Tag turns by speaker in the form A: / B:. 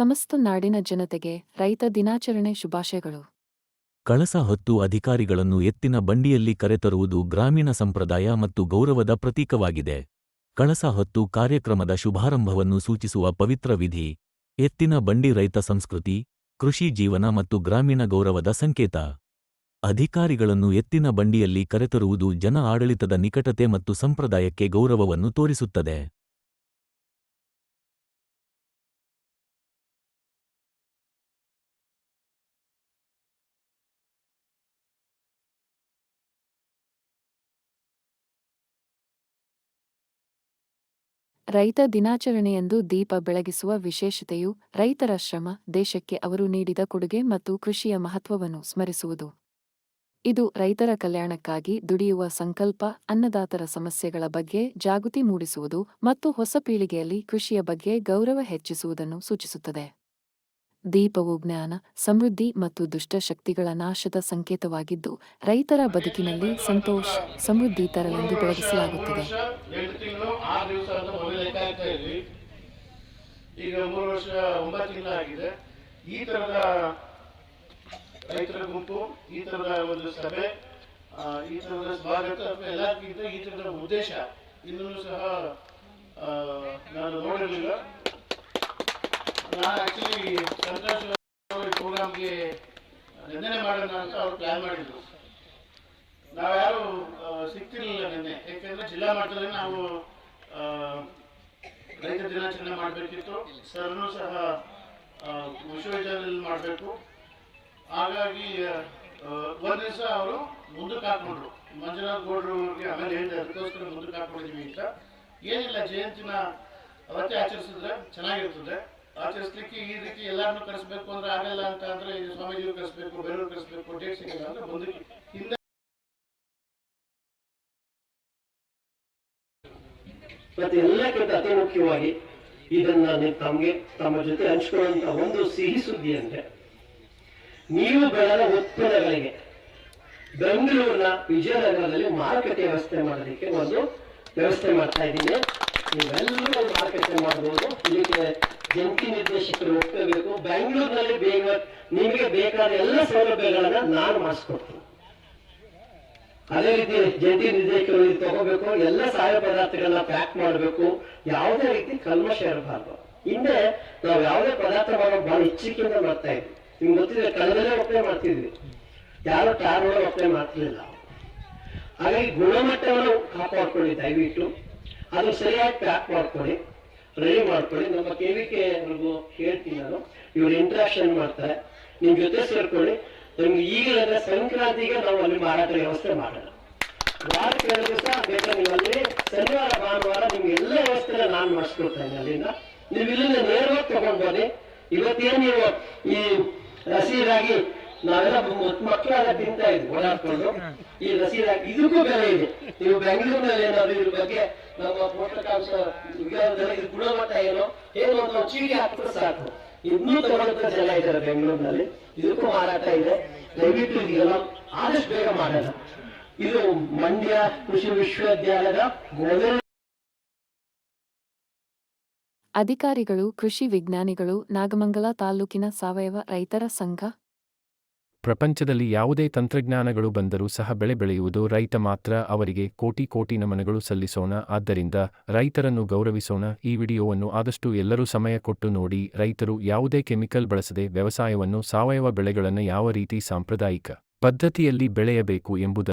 A: ಸಮಸ್ತ ನಾಡಿನ ಜನತೆಗೆ ರೈತ ದಿನಾಚರಣೆ ಶುಭಾಶಯಗಳು.
B: ಕಳಸ ಹೊತ್ತು ಅಧಿಕಾರಿಗಳನ್ನು ಎತ್ತಿನ ಬಂಡಿಯಲ್ಲಿ ಕರೆತರುವುದು ಗ್ರಾಮೀಣ ಸಂಪ್ರದಾಯ ಮತ್ತು ಗೌರವದ ಪ್ರತೀಕವಾಗಿದೆ. ಕಳಸ ಹೊತ್ತು ಕಾರ್ಯಕ್ರಮದ ಶುಭಾರಂಭವನ್ನು ಸೂಚಿಸುವ ಪವಿತ್ರ ವಿಧಿ, ಎತ್ತಿನ ಬಂಡಿ ರೈತ ಸಂಸ್ಕೃತಿ, ಕೃಷಿ ಜೀವನ ಮತ್ತು ಗ್ರಾಮೀಣ ಗೌರವದ ಸಂಕೇತ. ಅಧಿಕಾರಿಗಳನ್ನು ಎತ್ತಿನ ಬಂಡಿಯಲ್ಲಿ ಕರೆತರುವುದು ಜನ ಆಡಳಿತದ ನಿಕಟತೆ ಮತ್ತು ಸಂಪ್ರದಾಯಕ್ಕೆ ಗೌರವವನ್ನು ತೋರಿಸುತ್ತದೆ.
A: ರೈತ ದಿನಾಚರಣೆಯಂದು ದೀಪ ಬೆಳಗಿಸುವ ವಿಶೇಷತೆಯು ರೈತರ ಶ್ರಮ, ದೇಶಕ್ಕೆ ಅವರು ನೀಡಿದ ಕೊಡುಗೆ ಮತ್ತು ಕೃಷಿಯ ಮಹತ್ವವನ್ನು ಸ್ಮರಿಸುವುದು. ಇದು ರೈತರ ಕಲ್ಯಾಣಕ್ಕಾಗಿ ದುಡಿಯುವ ಸಂಕಲ್ಪ, ಅನ್ನದಾತರ ಸಮಸ್ಯೆಗಳ ಬಗ್ಗೆ ಜಾಗೃತಿ ಮೂಡಿಸುವುದು ಮತ್ತು ಹೊಸ ಪೀಳಿಗೆಯಲ್ಲಿ ಕೃಷಿಯ ಬಗ್ಗೆ ಗೌರವ ಹೆಚ್ಚಿಸುವುದನ್ನು ಸೂಚಿಸುತ್ತದೆ. ದೀಪವು ಜ್ಞಾನ, ಸಮೃದ್ಧಿ ಮತ್ತು ದುಷ್ಟಶಕ್ತಿಗಳ ನಾಶದ ಸಂಕೇತವಾಗಿದ್ದು, ರೈತರ ಬದುಕಿನಲ್ಲಿ ಸಂತೋಷ, ಸಮೃದ್ಧಿ ತರಲೆಂದು ಬೆಳಗಿಸಲಾಗುತ್ತದೆ.
C: ಈ ತರದ ಉದ್ದೇಶ. ಇನ್ನೂ ಸಹ ನಾನು ನೋಡಿರಲಿಲ್ಲ ನಾನು ಆಕ್ಚುಲಿ ಸಂತೋಷ್ ಪ್ರೋಗ್ರಾಮ್ಗೆ ನಿನ್ನೆ ಮಾಡೋಣ ಅಂತ ಅವ್ರು ಪ್ಲಾನ್ ಮಾಡಿದ್ರು. ನಾವ್ಯಾರು ಆ, ಸಿಗ್ತಿರ್ಲಿಲ್ಲ ನಿನ್ನೆ. ಯಾಕೆಂದ್ರೆ ಜಿಲ್ಲಾ ಮಟ್ಟದಲ್ಲಿ ನಾವು ರೈತ ದಿನಾಚರಣೆ ಮಾಡಬೇಕಿತ್ತು. ಸರ್ನು ಸಹ ವಿಶ್ವವಿದ್ಯಾಲಯದಲ್ಲಿ ಮಾಡಬೇಕು. ಹಾಗಾಗಿ ಆ, ದಿವಸ ಅವರು ಮುಂದಕ್ಕೆ ಹಾಕೊಂಡ್ರು. ಮಂಜುನಾಥ್ ಗೌಡ್ರು ಅವ್ರಿಗೆ ಆಮೇಲೆ ಹೇಳಿದೆ ಅದಕ್ಕೋಸ್ಕರ ಮುಂದಕ್ಕೆ ಹಾಕೊಂಡಿದೀವಿ ಅಂತ. ಏನಿಲ್ಲ ಜಯಂತಿನ ಅವತ್ತೇ ಆಚರಿಸಿದ್ರೆ ಚೆನ್ನಾಗಿರ್ತದೆ. ಆಚರಿಸ್ಲಿಕ್ಕೆ ಈ ರೀತಿ ಎಲ್ಲಾರನ್ನು ಕರೆಸ್ಬೇಕು ಅಂದ್ರೆ ಆಗಲ್ಲ ಅಂತ ಅಂದ್ರೆ ಸ್ವಾಮೀಜಿಯವರು ಕರೆಸ್ಬೇಕು, ಬೇರೆಯವ್ರು ಕರೆಸ್ಬೇಕು ಡೇಟ್ ಸಿಗಲ್ಲ ಅಂದ್ರೆ ಬಂದು ಹಿಂದೆ
D: ಮತ್ತೆ ಎಲ್ಲಕ್ಕಿಂತ ಅತಿ ಮುಖ್ಯವಾಗಿ ಇದನ್ನ ನೀವು ತಮಗೆ ತಮ್ಮ ಜೊತೆ ಹಂಚ್ಕೊಳ್ಳುವಂತ ಒಂದು ಸಿಹಿ ಸುದ್ದಿ ಅಂದ್ರೆ, ನೀವು ಬೆಳೆದ ಉತ್ಪನ್ನಗಳಿಗೆ ಬೆಂಗಳೂರಿನ ವಿಜಯನಗರದಲ್ಲಿ ಮಾರುಕಟ್ಟೆ ವ್ಯವಸ್ಥೆ ಮಾಡಲಿಕ್ಕೆ ಒಂದು ವ್ಯವಸ್ಥೆ ಮಾಡ್ತಾ ಇದ್ದೀನಿ. ನೀವೆಲ್ಲರೂ ಮಾಡಬಹುದು ಇದಕ್ಕೆ ಜಂಟಿ ನಿರ್ದೇಶಕರು ಒಪ್ಕೋಬೇಕು ಬೆಂಗಳೂರಿನಲ್ಲಿ ಬೇಗ ನಿಮಗೆ ಬೇಕಾದ ಎಲ್ಲ ಸೌಲಭ್ಯಗಳನ್ನ ನಾನು ಮಾಡಿಸ್ಕೊಡ್ತೀನಿ. ಅದೇ ರೀತಿ ಜಂಟಿ ನಿರ್ದೇಶಕರು ತಗೋಬೇಕು. ಎಲ್ಲ ಸಹಾಯ ಪದಾರ್ಥಗಳನ್ನ ಪ್ಯಾಕ್ ಮಾಡಬೇಕು. ಯಾವುದೇ ರೀತಿ ಕಲ್ಮಶ ಇರಬಾರ್ದು. ಹಿಂದೆ ನಾವು ಯಾವುದೇ ಪದಾರ್ಥ ಮಾಡೋದು ಬಹಳ ಹೆಚ್ಚಿಕೆಯಿಂದ ಮಾಡ್ತಾ ಇದ್ವಿ. ನಿಮ್ಗೆ ಗೊತ್ತಿದೆ ಕಲ್ಲದಲ್ಲೇ ಒಪ್ಪನೆ ಮಾಡ್ತಿದ್ವಿ. ಯಾರು ಟಾರ್ ಒಳಗೆ ಒಪ್ಪನೆ ಮಾಡ್ತಿರ್ಲಿಲ್ಲ. ಹಾಗಾಗಿ ಗುಣಮಟ್ಟವನ್ನು ಕಾಪಾಡ್ಕೊಳ್ಳಿ ದಯವಿಟ್ಟು. ಅದು ಸರಿಯಾಗಿ ಪ್ಯಾಕ್ ಮಾಡ್ಕೊಳ್ಳಿ. ರೆಡಿ ಮಾಡ್ಕೊಳ್ಳಿ. ನಮ್ಮ ಕೆ ವಿ ಕೆ ಅವ್ರಿಗೂ ಹೇಳ್ತೀನಿ ನಾನು. ಇವ್ರು ಇಂಟ್ರಾಕ್ಷನ್ ಮಾಡ್ತಾರೆ. ನಿಮ್ ಜೊತೆ ಸೇರ್ಕೊಳ್ಳಿ. ನಿಮ್ಗೆ ಈಗಲಂದ್ರೆ ಸಂಕ್ರಾಂತಿಗೆ ನಾವು ಅಲ್ಲಿ ಮಾರಾಟ ವ್ಯವಸ್ಥೆ ಮಾಡೋಣ. ವಾರಕ್ಕೆ ದಿವಸ ಬೇಕಾದ್ರೆ ನೀವು ಅಲ್ಲಿ ಶನಿವಾರ, ಭಾನುವಾರ ನಿಮ್ಗೆ ಎಲ್ಲ ವ್ಯವಸ್ಥೆ ನಾನು ಮಾಡಿಸ್ಕೊಡ್ತೇನೆ ಅಲ್ಲಿಂದ. ನೀವು ಇಲ್ಲಿಂದ ನೇರವಾಗಿ ತಗೊಂಡ್ ಬನ್ನಿ. ಇವತ್ತೇನು ನೀವು ಈ ರಸೀದಾಗಿ ನಾವೆಲ್ಲ ಮಕ್ಕಳೆಲ್ಲ ತಿಂತಾ ಇದ್ವಿ ಓಡಾಡ್ಕೊಂಡು ಈ ರಸೀದ ಇದಕ್ಕೂ ಬೆಲೆ ಇದೆ. ನೀವು ಬೆಂಗಳೂರಿನಲ್ಲಿ ಏನಾದ್ರು ಇದ್ರ ಬಗ್ಗೆ ನಮ್ಮ ಪೋಷಕಾಂಶ ವಿಜ್ಞಾನದಲ್ಲಿ ಇದ್ರ ಗುಣಮಟ್ಟ ಏನು? ಏನು ಒಂದು ಚೀಟಿ ಹಾಕಿದ್ರೆ ಸಾಕು. ಇನ್ನೂ ತಗೊಳ್ಳೋಂಥ ಜನ ಇದ್ದಾರೆ ಬೆಂಗಳೂರಿನಲ್ಲಿ. ಇದಕ್ಕೂ ಮಾರಾಟ ಇದೆ. ದಯವಿಟ್ಟು ಇದೆಲ್ಲ ಆದಷ್ಟು ಬೇಗ ಮಾಡೋಣ. ಇದು ಮಂಡ್ಯ ಕೃಷಿ ವಿಶ್ವವಿದ್ಯಾಲಯದ ಮೊದಲ
A: ಅಧಿಕಾರಿಗಳು, ಕೃಷಿ ವಿಜ್ಞಾನಿಗಳು, ನಾಗಮಂಗಲ ತಾಲೂಕಿನ ಸಾವಯವ ರೈತರ ಸಂಘ
E: ಪ್ರಪಂಚದಲ್ಲಿ ಯಾವುದೇ ತಂತ್ರಜ್ಞಾನಗಳು ಬಂದರೂ ಸಹ ಬೆಳೆ ಬೆಳೆಯುವುದು ರೈತ ಮಾತ್ರ ಅವರಿಗೆ ಕೋಟಿ ಕೋಟಿ ನಮನಗಳು ಸಲ್ಲಿಸೋಣ. ಆದ್ದರಿಂದ ರೈತರನ್ನು ಗೌರವಿಸೋಣ. ಈ ವಿಡಿಯೋವನ್ನು ಆದಷ್ಟು ಎಲ್ಲರೂ ಸಮಯ ಕೊಟ್ಟು ನೋಡಿ. ರೈತರು ಯಾವುದೇ ಕೆಮಿಕಲ್ ಬಳಸದೆ ವ್ಯವಸಾಯವನ್ನು ಸಾವಯವ ಬೆಳೆಗಳನ್ನು ಯಾವ ರೀತಿ ಸಾಂಪ್ರದಾಯಿಕ ಪದ್ಧತಿಯಲ್ಲಿ ಬೆಳೆಯಬೇಕು ಎಂಬುದನ್ನು